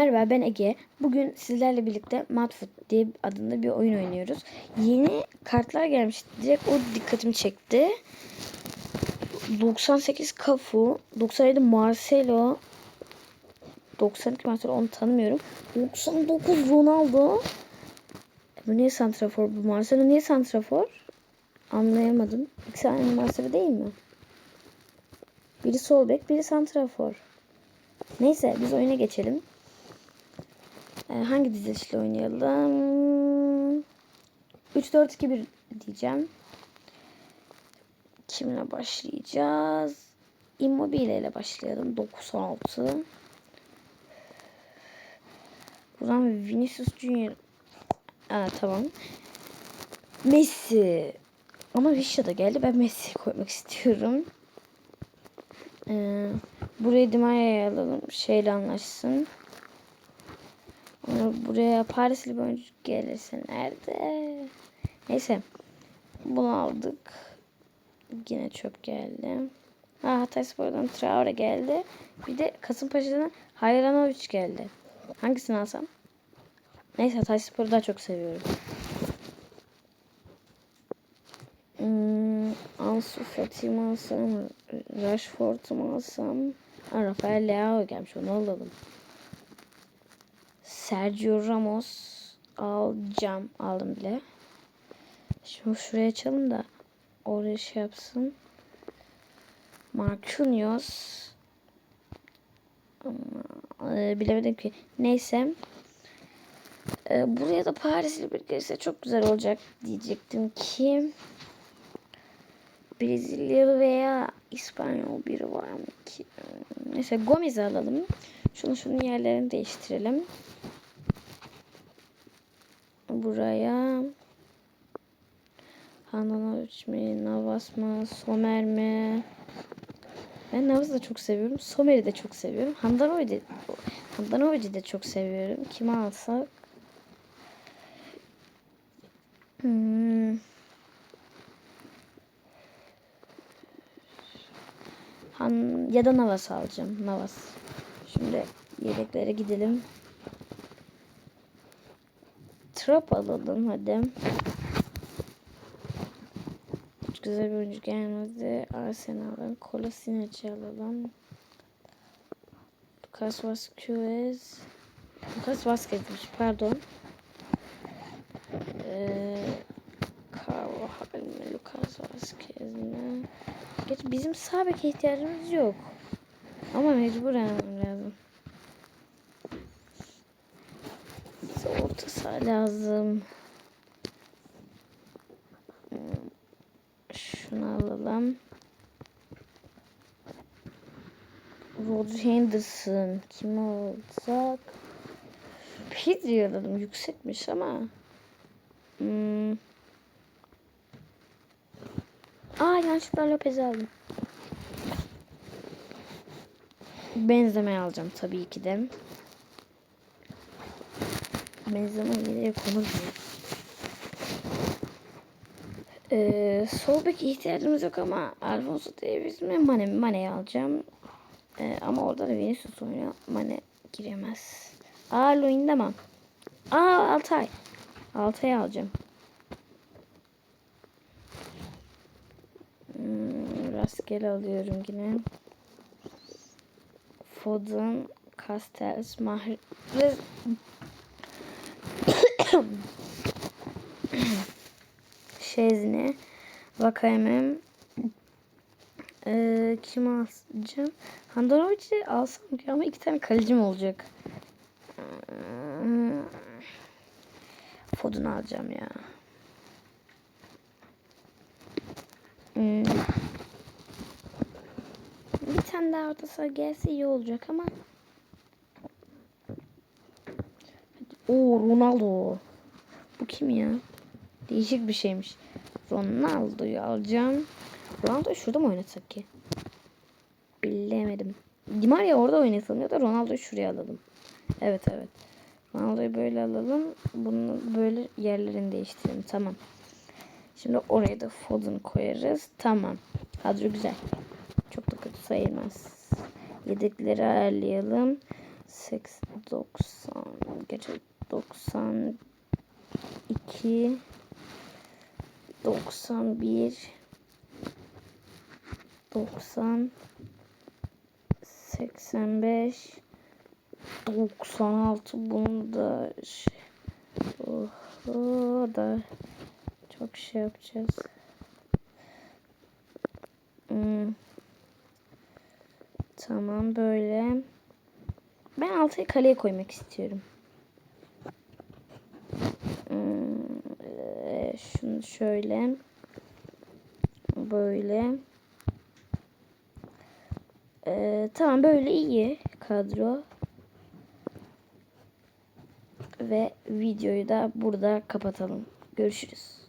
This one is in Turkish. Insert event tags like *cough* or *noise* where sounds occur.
Merhaba ben Ege. Bugün sizlerle birlikte Madfoot diye adında bir oyun oynuyoruz. Yeni kartlar gelmiş. Direkt o dikkatimi çekti. 98 Cafu, 97 Marcelo, 92 Marcelo onu tanımıyorum. 99 Ronaldo. Bu niye santrafor bu? Marcelo niye santrafor? Anlayamadım. İkisi aynı Marcelo değil mi? Biri sol bek, biri santrafor. Neyse biz oyuna geçelim. Ee, hangi dizilişle oynayalım? 3-4-2-1 diyeceğim. Kimle başlayacağız? Immobile ile başlayalım. 9-6. Buradan Vinicius Junior. Aa, tamam. Messi. Ama Vişya da geldi. Ben Messi'yi koymak istiyorum. Ee, burayı Dimaria'ya alalım. Şeyle anlaşsın. Onu buraya Parisli bir oyuncu gelirse nerede? Neyse. Bunu aldık. Yine çöp geldi. Ha Hatayspor'dan Traore geldi. Bir de Kasımpaşa'dan Hayranovic geldi. Hangisini alsam? Neyse Hatayspor'u daha çok seviyorum. Hmm, Ansu Fati mi alsam? Rashford'u mu alsam? Ha, Rafael Leao gelmiş onu alalım. Sergio Ramos alacağım. Aldım bile. Şimdi şuraya açalım da oraya şey yapsın. Marquinhos ama e, bilemedim ki. Neyse. E, buraya da Parisli bir gelirse çok güzel olacak diyecektim ki. Brezilyalı veya İspanyol biri var mı ki? Neyse Gomez'i alalım. Şunu şunun yerlerini değiştirelim. Buraya Handanovic mi, Navas mı, Somer mi? Ben Navas'ı da çok seviyorum. Somer'i de çok seviyorum. Handanovic'i Handanovic'i de çok seviyorum. Kimi alsak? Hmm. Han ya da Navas alacağım. Navas. Şimdi yedeklere gidelim. Trap alalım hadi. Hiç güzel bir oyuncu gelmedi. Arsenal'dan Kolasinac'ı alalım. Lucas Vazquez. Lucas Vazquez'miş pardon. Ee, mi? Lucas Vazquez mi? Geç bizim sağ ihtiyacımız yok. Ama mecburen lazım. Orta lazım. Şunu alalım. Rodri Henderson. Kim olacak? Pedri alalım. Yüksekmiş ama. Hmm. Aa yanlışlıkla Lopez aldım. Benzeme alacağım tabii ki de. Benzeme nereye konur mu? Ee, sol ihtiyacımız yok ama Alfonso Davies mi Mane mi? Mane'yi alacağım. Ee, ama orada da Vinicius oynuyor. Mane giremez. Aa Luyendamam. Aa Altay. Altay'ı alacağım. Hmm, rastgele alıyorum yine. Foden, Castells, Mahrez. *clears throat* Şezne, Vakayemem. Ee, kim alacağım? Handanovic'i alsam ki ama iki tane kalecim olacak. Hmm. Foden alacağım ya. Hmm. Bir tane daha orta gelse iyi olacak ama. Oo Ronaldo bakayım ya. Değişik bir şeymiş. Ronaldo'yu alacağım. Ronaldo'yu şurada mı oynatsak ki? Bilemedim. Di Maria orada oynatalım ya da Ronaldo'yu şuraya alalım. Evet evet. Ronaldo'yu böyle alalım. Bunu böyle yerlerini değiştirelim. Tamam. Şimdi oraya da Foden koyarız. Tamam. Kadro güzel. Çok da kötü sayılmaz. Yedekleri ayarlayalım. 8, 90, geçe 90 2 91 90 85 96 bunu da Oho da çok şey yapacağız. Hmm. Tamam böyle. Ben altı kaleye koymak istiyorum. Şunu şöyle. Böyle. Eee, tamam böyle iyi kadro. Ve videoyu da burada kapatalım. Görüşürüz.